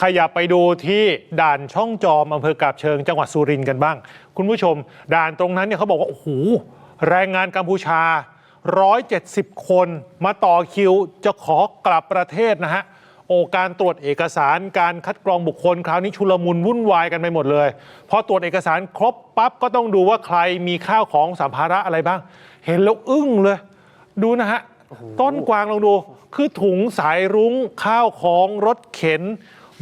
ขยับไปดูที่ด่านช่องจอมอำเภอกาบเชิงจังหวัดสุรินทร์กันบ้าง คุณผู้ชม ด่านตรงนั้นเนี่ยเขาบอกว่า โอ้โห แรงงานกัมพูชา 170 คนมาต่อคิวจะขอกลับประเทศนะฮะ โอ้การตรวจเอกสารการคัดกรองบุคคล คราวนี้ชุลมุนวุ่นวายกันไปหมดเลยพอตรวจเอกสารครบปั๊บก็ต้องดูว่าใครมีข้าวของสัมภาระอะไรบ้าง เห็นแล้วอึ้งเลย ดูนะฮะต้นกวางลองดู คือถุงสายรุ้งข้าวของรถเข็น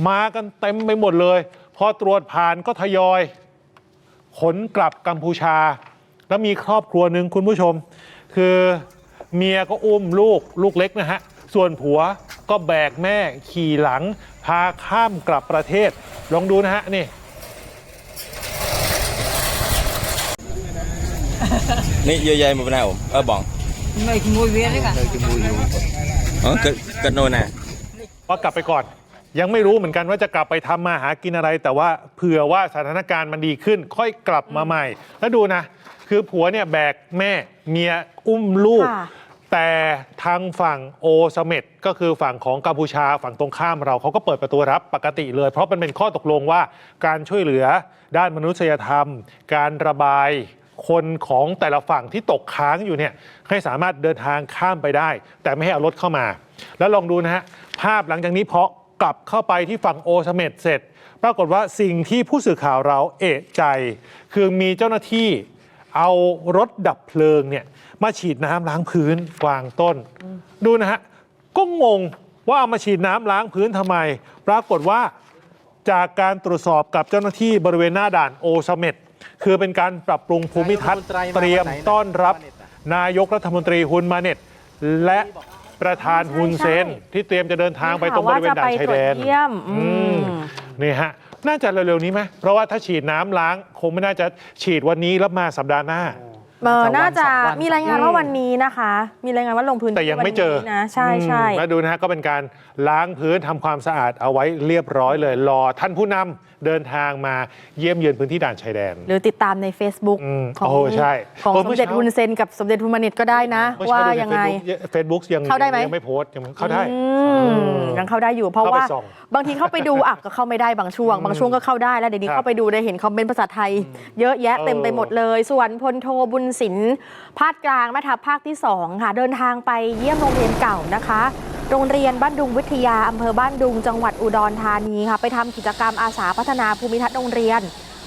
มากันเต็มไปหมดเลย พอตรวจผ่านก็ทยอย ขนกลับกัมพูชา แล้วมีครอบครัวหนึ่งคุณผู้ชม คือเมียก็อุ้มลูกลูกเล็กนะฮะ ส่วนผัวก็แบกแม่ขี่หลัง พาข้ามกลับประเทศ ลองดูนะฮะ นี่ នេះយាយយាយមកណាអូអើបង ไม่ขโมยเวียนเลยค่ะ អឺគិតគិតនោះណា ว่ากลับไปก่อน ยังไม่รู้เหมือนกันว่าจะกลับไปทำมาหากินอะไร แต่ว่าเผื่อว่าสถานการณ์มันดีขึ้น ค่อยกลับมาใหม่ แล้วดูนะ คือผัวเนี่ยแบกแม่เมียอุ้มลูก ค่ะ แต่ทางฝั่งโอเสเม็ดก็คือฝั่งของกัมพูชาฝั่งตรงข้ามเราเขาก็เปิดประตูรับปกติเลย เพราะมันเป็นข้อตกลงว่าการช่วยเหลือด้านมนุษยธรรม การระบายคนของแต่ละฝั่งที่ตกค้างอยู่เนี่ยให้สามารถเดินทางข้ามไปได้ แต่ไม่ให้เอารถเข้ามา แล้วลองดูนะฮะภาพหลังจากนี้พอ กลับเข้าไปที่ฝั่งโอเสเมดเสร็จ ปรากฏว่าสิ่งที่ผู้สื่อข่าวเราเอะใจ คือมีเจ้าหน้าที่เอารถดับเพลิงเนี่ยมาฉีดน้ำล้างพื้นกวางต้น ดูนะฮะ ก็งงว่าเอามาฉีดน้ำล้างพื้นทำไม ปรากฏว่าจากการตรวจสอบกับเจ้าหน้าที่บริเวณหน้าด่านโอเสเมดคือเป็นการปรับปรุงภูมิทัศน์เตรียมต้อนรับ นายกรัฐมนตรีฮุนมาเน็ตและ ประธานฮุนเซน ที่เตรียมจะเดินทางไปตรงบริเวณด่านชายแดนว่าจะไปตรวจเยี่ยมอืมนี่ฮะน่าจะเร็วๆนี้ไหมเพราะว่าถ้าฉีดน้ำล้าง คงไม่น่าจะฉีดวันนี้แล้วมาสัปดาห์หน้า เออน่าจะสองวัน มีรายงานว่าวันนี้นะคะ มีรายงานว่าลงพื้นที่แต่ยังไม่เจอ วันนี้นะใช่ใช่อืมแล้วดูนะฮะก็เป็นการล้างพื้นทำความสะอาดเอาไว้เรียบร้อยเลย รอท่านผู้นำเดินทางมาเยี่ยมเยือนพื้นที่ด่านชายแดน หรือติดตามใน Facebook อืมของโอ้ใช่ของเออสเมื่มอเด็จเช้า ฮุนเซนกับสมเด็จฮุนมาเน็ตก็ได้นะ เมื่อว่าเช้าดูยังไงเฟซบุ๊กยังเข้าได้ไหม ยังไม่โพสต์ยังเข้าได้ อืมยังเข้าได้อยู่เพราะเข้าไปว่าส่องบางทีเข้าไปดูอะก็เข้าไม่ได้บางช่วง บางช่วงก็เข้าได้แล้วเดี๋ยวนี้ครับเข้าไปดูได้เห็นคอมเมนต์ภาษาไทย เยอะแยะเต็มไปหมดเลย ส่วนพลโทบุญสินภาคกลางแม่ทัพภาคที่2ค่ะเดินทางไปเยี่ยมโรงเรียนเก่านะคะ โรงเรียนบ้านดุงวิทยาอำเภอบ้านดุง จังหวัดอุดรธานีค่ะ ไปทำกิจกรรมอาสาพัฒนาภูมิทัศน์โรงเรียน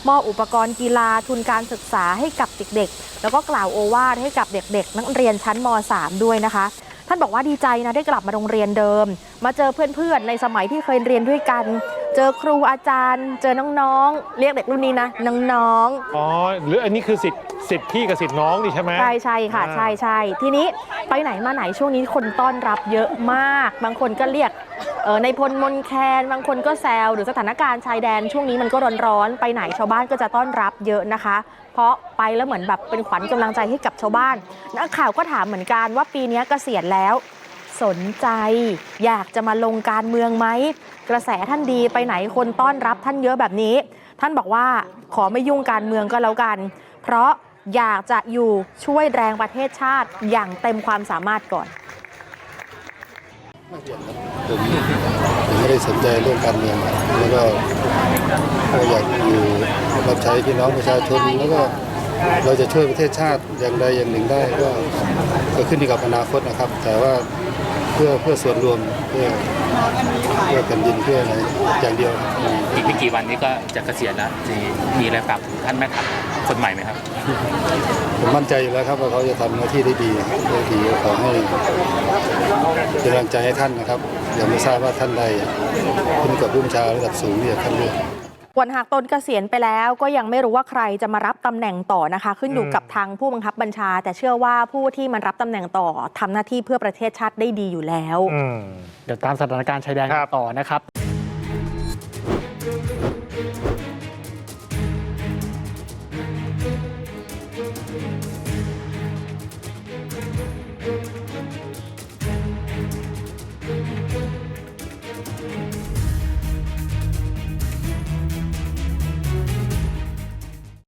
มอบอุปกรณ์กีฬาทุนการศึกษาให้กับเด็กๆ แล้วก็กล่าวโอวาทให้กับเด็กๆ นักเรียนชั้นม .3 ด้วยนะคะ ท่านบอกว่าดีใจนะได้กลับมาโรงเรียนเดิม มาเจอเพื่อนๆ ในสมัยที่เคยเรียนด้วยกัน เจอครูอาจารย์ เจอน้องๆ เรียกเด็กรุ่นนี้นะ น้องๆอ๋อหรืออันนี้คือสิทธิ์สิทธิ์พี่กับสิทธิ์น้องดิใช่ไหมใช่ใช่ค่ะ อ่า ใช่ใช่ทีนี้ไปไหนมาไหนช่วงนี้คนต้อนรับเยอะมาก บางคนก็เรียกเออในพลมนแคนบางคนก็แซวหรือสถานการณ์ชายแดน ช่วงนี้มันก็ร้อนๆไปไหนชาวบ้านก็จะต้อนรับเยอะนะคะ เพราะไปแล้วเหมือนแบบเป็นขวัญกำลังใจให้กับชาวบ้านนักข่าวก็ถามเหมือนกันว่าปีนี้เกษียณแล้ว สนใจ อยากจะมาลงการเมืองไหม กระแสท่านดีไปไหนคนต้อนรับท่านเยอะแบบนี้ ท่านบอกว่าขอไม่ยุ่งการเมืองก็แล้วกัน เพราะอยากจะอยู่ช่วยแรงประเทศชาติอย่างเต็มความสามารถก่อนผมผมไม่ได้สนใจเรื่องการเมืองแล้วก็ก็อยากอยู่รับใช้พี่น้องประชาชนแล้วก็ เราจะช่วยประเทศชาติอย่างใดอย่างหนึ่งได้ก็ก็ขึ้นอยู่กับอนาคตนะครับ แต่ว่าเพื่อเพื่อส่วนรวมเพื่อเพื่อแผ่นดินเพื่ออะไรอย่างเดียวอีกไม่กี่วันนี้ก็จะเกษียณแล้วจะมีอะไรฝากถึงท่านแม่ทัพคนใหม่ไหมครับ ผมมั่นใจอยู่แล้วครับว่าเขาจะทำหน้าที่ได้ดีได้ดีก็ขอให้เป็นกำลังใจให้ท่านนะครับยังไม่ทราบว่าท่านใดขึ้นกับผู้บัญชาระดับสูงที่จะท่านเลือก วันหากตนเกษียณไปแล้วก็ยังไม่รู้ว่าใครจะมารับตำแหน่งต่อนะคะ ขึ้นอยู่กับทางผู้บังคับบัญชา แต่เชื่อว่าผู้ที่มารับตำแหน่งต่อทำหน้าที่เพื่อประเทศชาติได้ดีอยู่แล้วอืมเดี๋ยวตามสถานการณ์ชายแดนครับต่อนะครับ